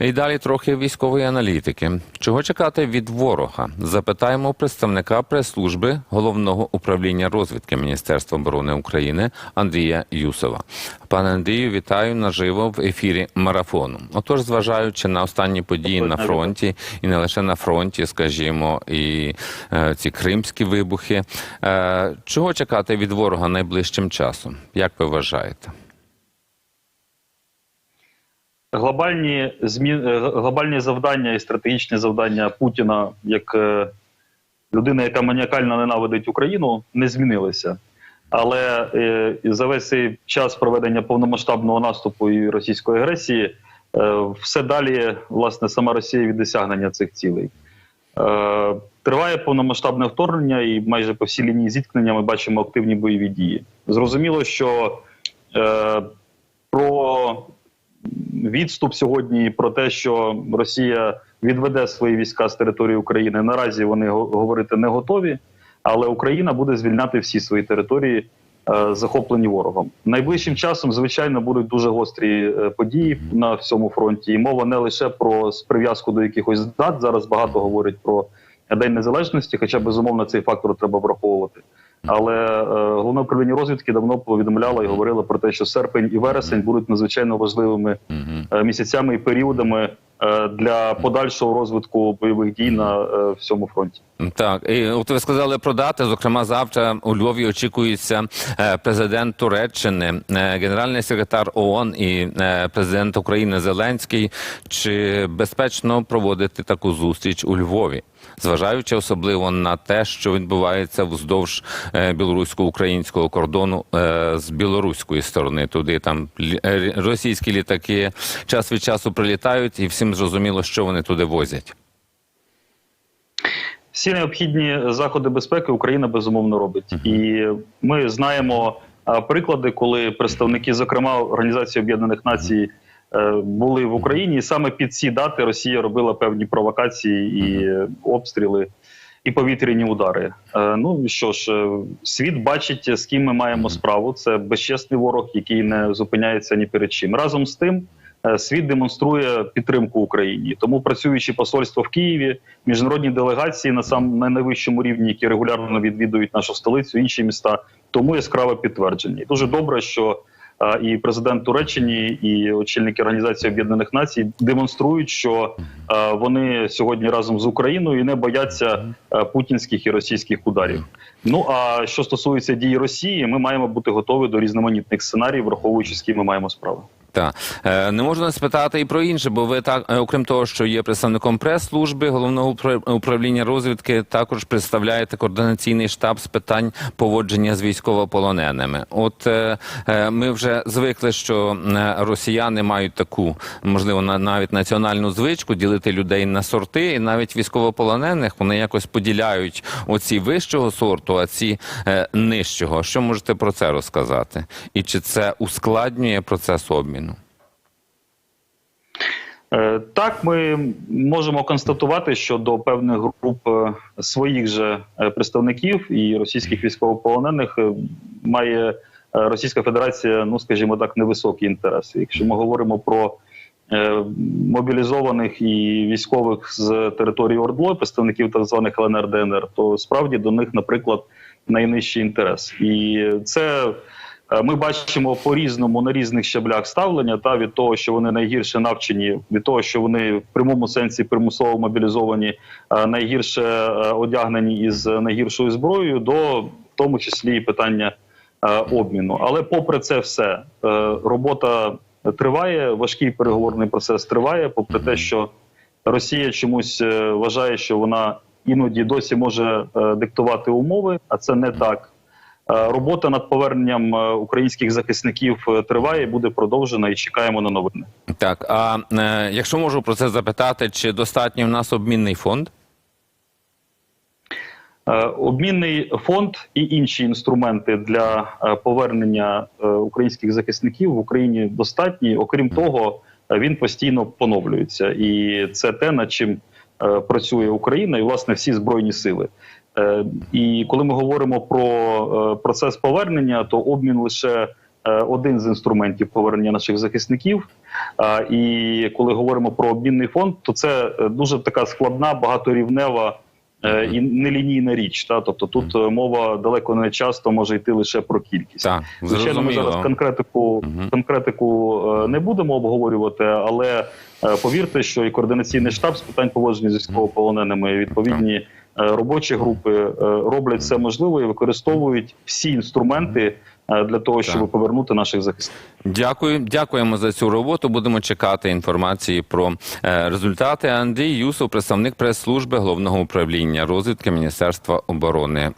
І далі трохи військової аналітики. Чого чекати від ворога? Запитаємо представника прес-служби головного управління розвідки Міністерства оборони України Андрія Юсова. Пане Андрію, вітаю наживо в ефірі марафону. Отож, зважаючи на останні події на фронті, і не лише на фронті, скажімо, і е, ці кримські вибухи. Е, чого чекати від ворога найближчим часом? Як ви вважаєте? Глобальні змін е, глобальні завдання і стратегічні завдання Путіна як е, людина, яка маніакально ненавидить Україну, не змінилися. Але е, за весь цей час проведення повномасштабного наступу і російської агресії все далі власне сама Росія від досягнення цих цілей. Триває повномасштабне вторгнення, і майже по всій лінії зіткнення ми бачимо активні бойові дії. Зрозуміло, що про відступ сьогодні про те, що Росія відведе свої війська з території України. Наразі вони го- говорити не готові, але Україна буде звільняти всі свої території, е, захоплені ворогом. Найближчим часом, звичайно, будуть дуже гострі е, події на всьому фронті. І мова не лише про прив'язку до якихось дат. Зараз багато говорять про День Незалежності, хоча безумовно цей фактор треба враховувати. Але е, головне управління розвідки давно повідомляло і говорило про те, що серпень і вересень будуть надзвичайно важливими е, місяцями і періодами е, для подальшого розвитку бойових дій на е, всьому фронті. Так, і от ви сказали про дати. Зокрема, завтра у Львові очікується е, президент Туреччини, е, генеральний секретар ООН і президент України Зеленський. Чи безпечно проводити таку зустріч у Львові, зважаючи особливо на те, що відбувається вздовж е, білорусько-українського кордону е, з білоруської сторони? Туди там е, російські літаки час від часу прилітають, і всім зрозуміло, що вони туди возять. Всі необхідні заходи безпеки Україна безумовно робить, і ми знаємо приклади, коли представники, зокрема Організації Об'єднаних Націй, були в Україні, і саме під ці дати Росія робила певні провокації і е, обстріли. І повітряні удари. Е, ну що ж, е, світ бачить, з ким ми маємо справу. Це безчесний ворог, який не зупиняється ні перед чим. Разом з тим, е, світ демонструє підтримку Україні. Тому працюючи посольство в Києві, міжнародні делегації на сам на найвищому рівні, які регулярно відвідують нашу столицю, інші міста, тому яскраве підтвердження. І дуже добре, що е, і президент Туреччини, і очільники Організації Об'єднаних Націй демонструють, що вони сьогодні разом з Україною не бояться путінських і російських ударів. Ну а що стосується дій Росії, ми маємо бути готові до різноманітних сценаріїв, враховуючи з ким ми маємо справу. Так е, не можна спитати і про інше, бо ви так, е, окрім того, що є представником прес-служби головного упра- управління розвідки, також представляєте координаційний штаб з питань поводження з військовополоненими. От е, ми вже звикли, що росіяни мають таку, можливо, на навіть національну звичку ділити людей на сорти, і навіть військовополонених вони якось поділяють оці вищого сорту, а ці нижчого. Що можете про це розказати? І чи це ускладнює процес обміну? Е, Так, ми можемо констатувати, що до певних груп е, своїх же е, представників і російських військовополонених має Російська Федерація, ну скажімо так, невисокі інтереси. Якщо ми говоримо про мобілізованих і військових з території ОРДЛО, представників так званих ЛНР ДНР, то справді до них, наприклад, найнижчий інтерес, і це. Е, Ми бачимо по різному на різних щаблях ставлення та від того, що вони найгірше навчені, від того, що вони в прямому сенсі примусово мобілізовані, е, найгірше е, одягнені із найгіршою зброєю, до в тому числі і питання обміну. Але попри це все, робота триває, важкий переговорний процес триває, попри те, що Росія чомусь вважає, що вона іноді досі може диктувати умови, а це не так. Е, Робота над поверненням е, українських захисників е, триває, буде продовжена і чекаємо на новини. Так, а якщо можу про це запитати, чи достатньо в нас обмінний фонд? Обмінний фонд і інші інструменти для повернення українських захисників в Україні достатні. Окрім того, він постійно поновлюється, і це те, над чим працює Україна і власне всі збройні сили. Е, І коли ми говоримо про е, процес повернення, то обмін лише е, один з інструментів повернення наших захисників. І коли говоримо про обмінний фонд, то це дуже така складна, багаторівнева і нелінійна річ. Та? Тобто тут мова далеко не часто може йти лише про кількість. Так, Звичайно, ми зараз конкретику, конкретику не будемо обговорювати, але повірте, що і координаційний штаб з питань поводження з військовополоненими, відповідні робочі групи е, роблять все можливе і використовують всі інструменти е, для того, щоб Так. повернути наших захисників. Дякую, дякуємо за цю роботу. Будемо чекати інформації про е, результати. Андрій Юсов, представник прес-служби головного управління розвідки Міністерства оборони